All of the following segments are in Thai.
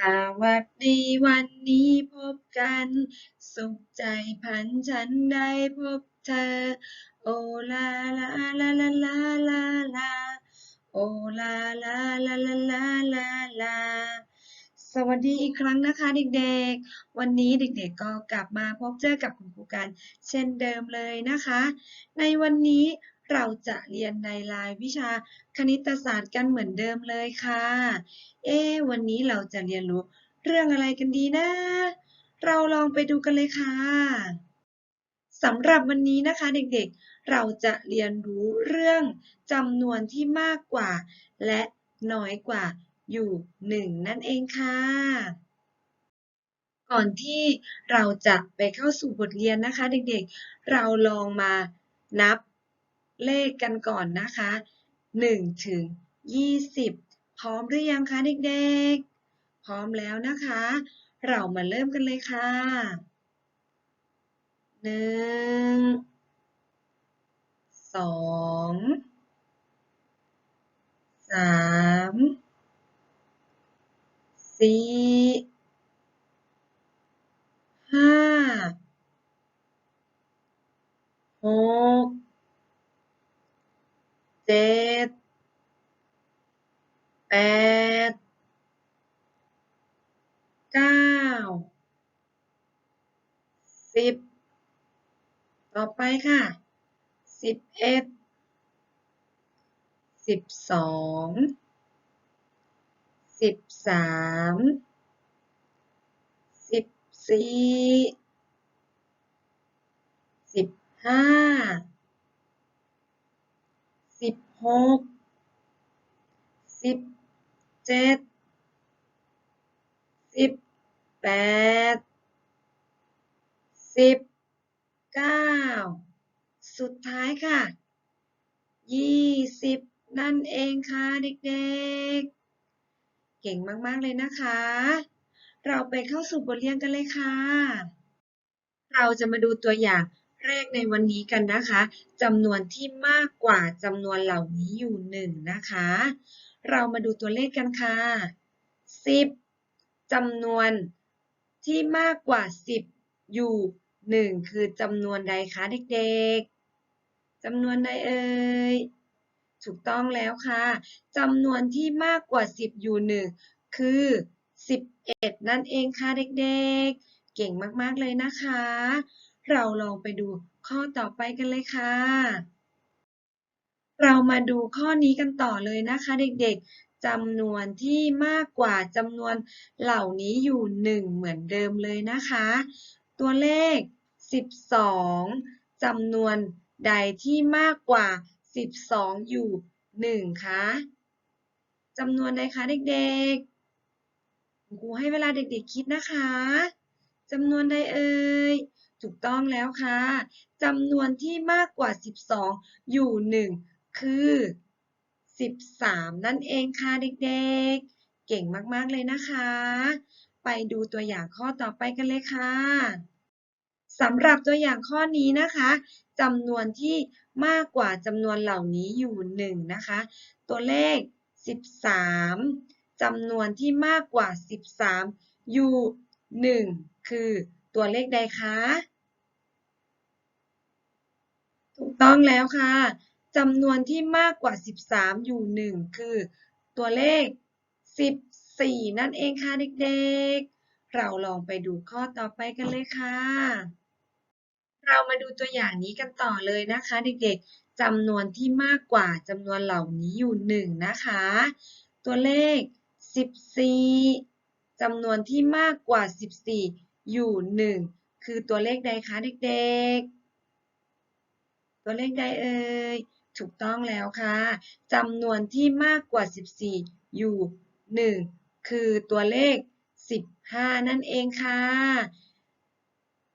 สวัสดีวันนี้พบกัน สุขใจพันฉันได้พบเธอ โอลาลาลาลาลาลาลาโอลาลาลาลาลาลาลาสวัสดีอีกครั้งนะคะเด็กๆ วันนี้เด็กๆก็กลับมาพบเจอกับคุณครูกัน เช่นเดิมเลยนะคะ ในวันนี้ เราจะเรียนในรายวิชาคณิตศาสตร์กันเหมือนเดิมเลยค่ะ เอ๊วันนี้เราจะเรียนรู้เรื่องอะไรกันดีนะ เราลองไปดูกันเลยค่ะสำหรับวันนี้นะคะเด็กๆ เราจะเรียนรู้เรื่องจำนวนที่มากกว่า และน้อยกว่าอยู่หนึ่งนั่นเองค่ะ ก่อนที่เราจะไปเข้าสู่บทเรียนนะคะ เด็กๆ เราลองมานับ เลขกันก่อนนะคะ1ถึง20 พร้อมหรือยังคะเด็กๆ พร้อมแล้วนะคะ เรามาเริ่มกันเลยค่ะ 1 2 3 4 แปดเก้าสิบต่อไปค่ะสิบเอ็ดสิบสองสิบสามสิบสี่สิบห้าสิบหกสิบ เจ็ดสิบแปดสิบเก้าสุดท้ายค่ะยี่สิบนั่นเองค่ะเด็กๆ เก่งมากๆเลยนะคะ เราไปเข้าสู่บทเรียนกันเลยค่ะ เราจะมาดูตัวอย่างแรกในวันนี้กันนะคะจำนวนที่มากกว่าจำนวนเหล่านี้อยู่หนึ่งนะคะ เรามาดูตัวเลขกันค่ะสิบจำนวนที่มากกว่าสิบอยู่หนึ่งคือจำนวนใดคะเด็กๆจำนวนใดเอ่ยถูกต้องแล้วค่ะจำนวนที่มากกว่าสิบอยู่หนึ่งคือสิบเอ็ดนั่นเองค่ะเด็กๆ เก่งมากๆเลยนะคะ เราลองไปดูข้อต่อไปกันเลยค่ะ เรามาดูข้อนี้กันต่อเลยนะคะเด็กๆจำนวนที่มากกว่าจำนวนเหล่านี้อยู่หนึ่งเหมือนเดิมเลยนะคะ ตัวเลข 12จำนวนใดที่มากกว่า 12 อยู่ 1คะจำนวนใดคะเด็กๆครูให้เวลาเด็กๆคิดนะคะจำนวนใดเอ่ยถูกต้องแล้วค่ะจำนวนที่มากกว่า 12 อยู่ 1 คือ 13 นั่นเองค่ะเด็กๆ เก่งมากๆเลยนะคะ ไปดูตัวอย่างข้อต่อไปกันเลยค่ะสำหรับตัวอย่างข้อนี้นะคะจำนวนที่มากกว่าจำนวนเหล่านี้อยู่1นะคะ ตัวเลข 13จำนวนที่มากกว่า 13 อยู่ 1 คือตัวเลขใดคะ ถูกต้องแล้วค่ะ จำนวนที่มากกว่า 13 อยู่ 1 คือ ตัวเลข 14 นั่นเองค่ะเด็กๆ เราลองไปดูข้อต่อไปกันเลยค่ะ เรามาดูตัวอย่างนี้กันต่อเลยนะคะเด็กๆจำนวนที่มากกว่าจำนวนเหล่านี้อยู่ 1 นะคะ ตัวเลข 14จำนวนที่มากกว่า 14 อยู่ 1 คือตัวเลขใดคะเด็กๆ ตัวเลขใดเอ่ย ถูกต้องแล้วค่ะจำนวนที่มากกว่า 14 อยู่ 1 คือตัวเลข 15 นั่นเองค่ะ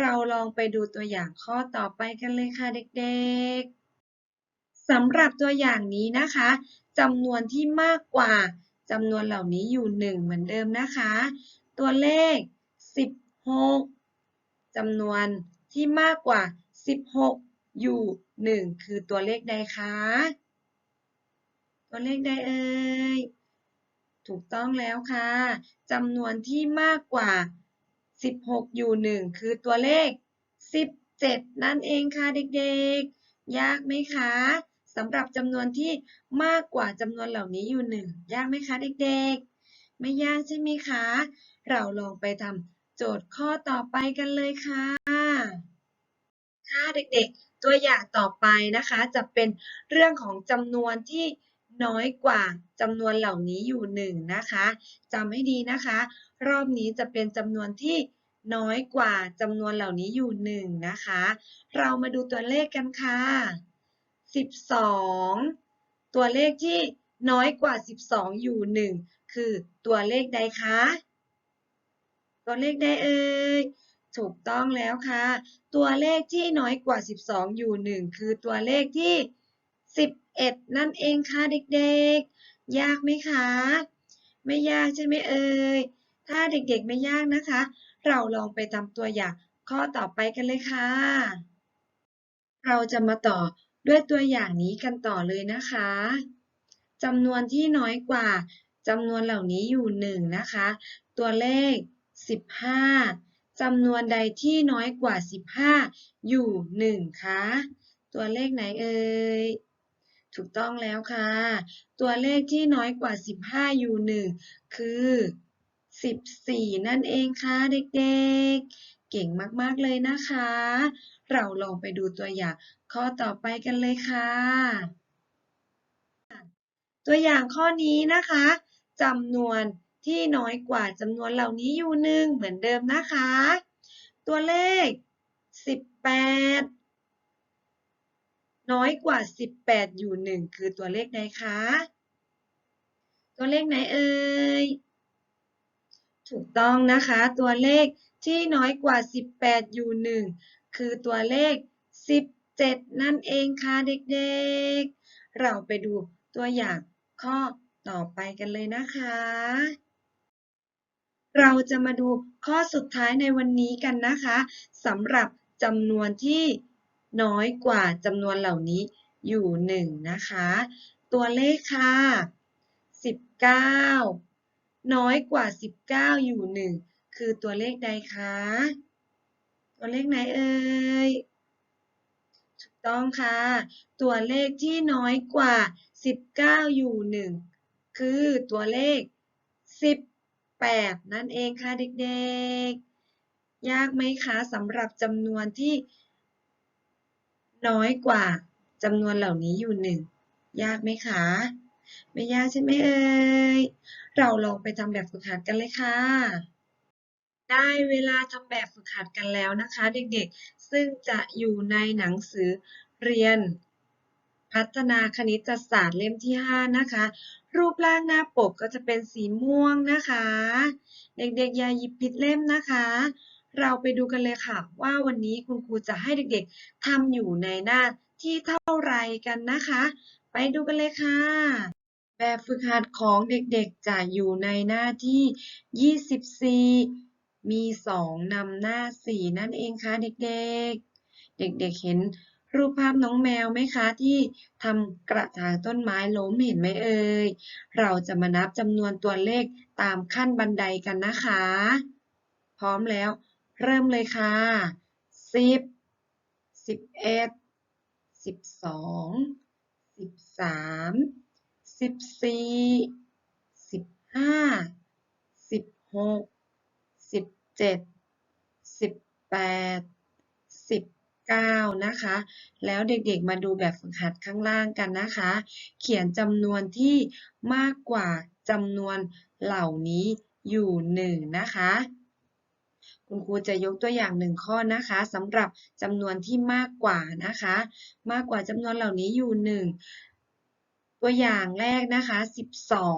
เราลองไปดูตัวอย่างข้อต่อไปกันเลยค่ะเด็กๆสำหรับตัวอย่างนี้นะคะจำนวนที่มากกว่าจำนวนเหล่านี้อยู่ 1 เหมือนเดิมนะคะ ตัวเลข 16จำนวนที่มากกว่า 16 อยู่ 1 คือตัวเลขใดคะ ตัวเลขใดเอ่ย ถูกต้องแล้วค่ะจำนวนที่มากกว่า 16 อยู่ 1 คือตัวเลข 17 นั่นเองค่ะเด็กๆ ยากไหมคะสำหรับจำนวนที่มากกว่าจำนวนเหล่านี้อยู่ 1 ยากไหมคะเด็กๆ ไม่ยากใช่ไหมคะ เราลองไปทำโจทย์ข้อต่อไปกันเลยค่ะ ค่ะเด็กๆ ตัวอย่างต่อไปนะคะ จะเป็นเรื่องของจำนวนที่น้อยกว่าจำนวนเหล่านี้อยู่หนึ่งนะคะจำให้ดีนะคะ รอบนี้จะเป็นจำนวนที่น้อยกว่าจำนวนเหล่านี้อยู่หนึ่งนะคะ เรามาดูตัวเลขกันค่ะ 12 ตัวเลขที่น้อยกว่า 12 อยู่หนึ่งคือตัวเลขใดคะ ตัวเลขใดเอ่ย ถูกต้องแล้วค่ะ ตัวเลขที่น้อยกว่า 12 อยู่ 1 คือตัวเลขที่ 11 นั่นเองค่ะเด็กๆ ยากไหมคะ ไม่ยากใช่ไหมเอ่ย ถ้าเด็กๆไม่ยากนะคะ เราลองไปทำตัวอย่างข้อต่อไปกันเลยค่ะ เราจะมาต่อด้วยตัวอย่างนี้กันต่อเลยนะคะจำนวนที่น้อยกว่าจำนวนเหล่านี้อยู่ 1 นะคะ ตัวเลข 15 จำนวนใดที่น้อยกว่า 15 อยู่ 1 คะ ตัวเลขไหนเอ่ย ถูกต้องแล้วค่ะ ตัวเลขที่น้อยกว่า 15 อยู่ 1 คือ 14 นั่นเองค่ะเด็กๆ เก่งมากๆเลยนะคะ เราลองไปดูตัวอย่างข้อต่อไปกันเลยค่ะ ตัวอย่างข้อนี้นะคะจำนวน ที่น้อยกว่าจำนวนเหล่านี้อยู่หนึ่งเหมือนเดิมนะคะ ตัวเลข 18 น้อยกว่า 18 อยู่หนึ่งคือตัวเลขใดคะ ตัวเลขไหนเอ่ยถูกต้องนะคะ ตัวเลขที่น้อยกว่า 18 อยู่หนึ่งคือตัวเลข 17 นั่นเองค่ะเด็กๆ เราไปดูตัวอย่างข้อต่อไปกันเลยนะคะ เราจะมาดูข้อสุดท้ายในวันนี้กันนะคะสำหรับจำนวนที่น้อยกว่าจำนวนเหล่านี้อยู่หนึ่งนะคะ ตัวเลขค่ะ 19 น้อยกว่า 19 อยู่หนึ่งคือตัวเลขใดคะ ตัวเลขไหนเอ่ยถูกต้องค่ะ ตัวเลขที่น้อยกว่า 19 อยู่หนึ่งคือตัวเลข 8 นั่นเองค่ะเด็กๆ ยากไหมคะสำหรับจำนวนที่ น้อยกว่าจำนวนเหล่านี้อยู่หนึ่งยากไหมคะ ไม่ยากใช่ไหมเอ่ยเราลองไปทำแบบฝึกหัดกันเลยค่ะ ได้เวลาทำแบบฝึกหัดกันแล้วนะคะ เด็กๆ ซึ่งจะอยู่ในหนังสือเรียน พัฒนาคณิตศาสตร์เล่มที่ 5 นะคะ รูปร่างหน้าปกก็จะเป็นสีม่วงนะคะ เด็กๆอย่าหยิบผิดเล่มนะคะ เราไปดูกันเลยค่ะ ว่าวันนี้คุณครูจะให้เด็กๆทำอยู่ในหน้าที่เท่าไรกันนะคะ ไปดูกันเลยค่ะ แบบฝึกหัดของเด็กๆจะอยู่ในหน้าที่ 24 มี 2นำหน้า 4 นั่นเองค่ะเด็กๆ เด็กๆเห็น รูปภาพน้องแมวไหมคะที่ทำกระถางต้นไม้ล้มเห็นไหมเอ่ย เราจะมานับจำนวนตัวเลขตามขั้นบันไดกันนะคะ พร้อมแล้ว เริ่มเลยค่ะ 10 11 12 13 14 15 16 17 18 19 9 นะคะ แล้วเด็กๆมาดูแบบฝึกหัดข้างล่างกันนะคะ เขียนจำนวนที่มากกว่าจำนวนเหล่านี้อยู่หนึ่งนะคะ คุณครูจะยกตัวอย่างหนึ่งข้อนะคะสำหรับจำนวนที่มากกว่านะคะ มากกว่าจำนวนเหล่านี้อยู่หนึ่งตัวอย่างแรกนะคะ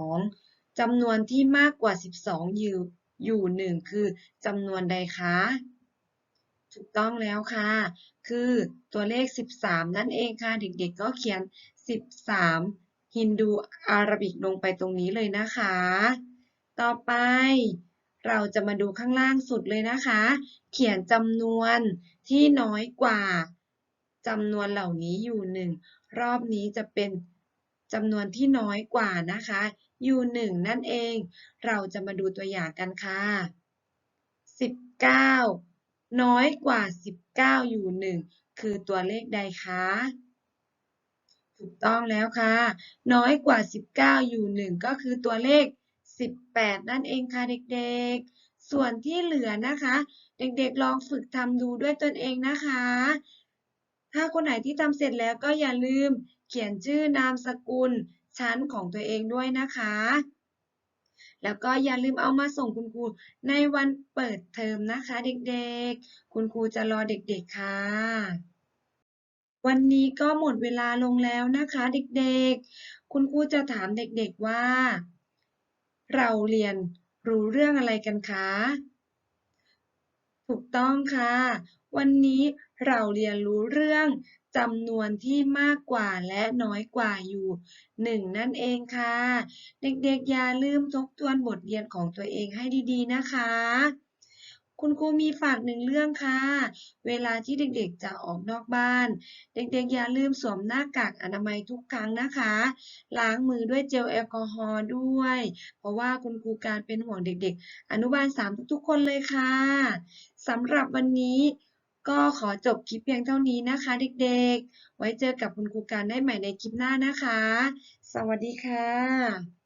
12จำนวนที่มากกว่า 12 อยู่อยู่หนึ่งคือจำนวนใดคะ ถูกต้องแล้วค่ะ คือตัวเลข 13 นั่นเองค่ะ เด็กๆก็เขียน 13 ฮินดูอาราบิกลงไปตรงนี้เลยนะคะ ต่อไปเราจะมาดูข้างล่างสุดเลยนะคะ เขียนจำนวนที่น้อยกว่าจำนวนเหล่านี้อยู่หนึ่งรอบนี้จะเป็นจำนวนที่น้อยกว่านะคะ U1 นั่นเอง เราจะมาดูตัวอย่างกันค่ะ 19 น้อยกว่า 19 U1 คือตัวเลขใดคะ ถูกต้องแล้วค่ะ น้อยกว่า 19 U1 ก็คือตัวเลข 18 นั่นเองค่ะเด็กๆ ส่วนที่เหลือนะคะ เด็กๆลองฝึกทำดูด้วยตนเองนะคะ ถ้าคนไหนที่ทำเสร็จแล้วก็อย่าลืมเขียนชื่อนามสกุลชั้นของตัวเองด้วยนะคะ แล้วก็อย่าลืมเอามาส่งคุณครูในวันเปิดเทอมนะคะเด็กๆ คุณครูจะรอเด็กๆค่ะ วันนี้ก็หมดเวลาลงแล้วนะคะเด็กๆ คุณครูจะถามเด็กๆว่า เราเรียนรู้เรื่องอะไรกันคะ ถูกต้องค่ะ วันนี้เราเรียนรู้เรื่อง จำนวนที่มากกว่าและน้อยกว่าอยู่หนึ่งนั่นเองค่ะ เด็กๆอย่าลืมทบทวนบทเรียนของตัวเองให้ดีๆนะคะ คุณครูมีฝากหนึ่งเรื่องค่ะ เวลาที่เด็กๆจะออกนอกบ้าน เด็กๆอย่าลืมสวมหน้ากากอนามัยทุกครั้งนะคะ ล้างมือด้วยเจลแอลกอฮอล์ด้วย เพราะว่าคุณครูการเป็นห่วงเด็กๆ อนุบาลสามทุกๆ คนเลยค่ะสำหรับวันนี้ ก็ขอจบคลิปเพียงเท่านี้นะคะ เด็กๆ ไว้เจอกับคุณครูการได้ใหม่ในคลิปหน้านะคะ สวัสดีค่ะ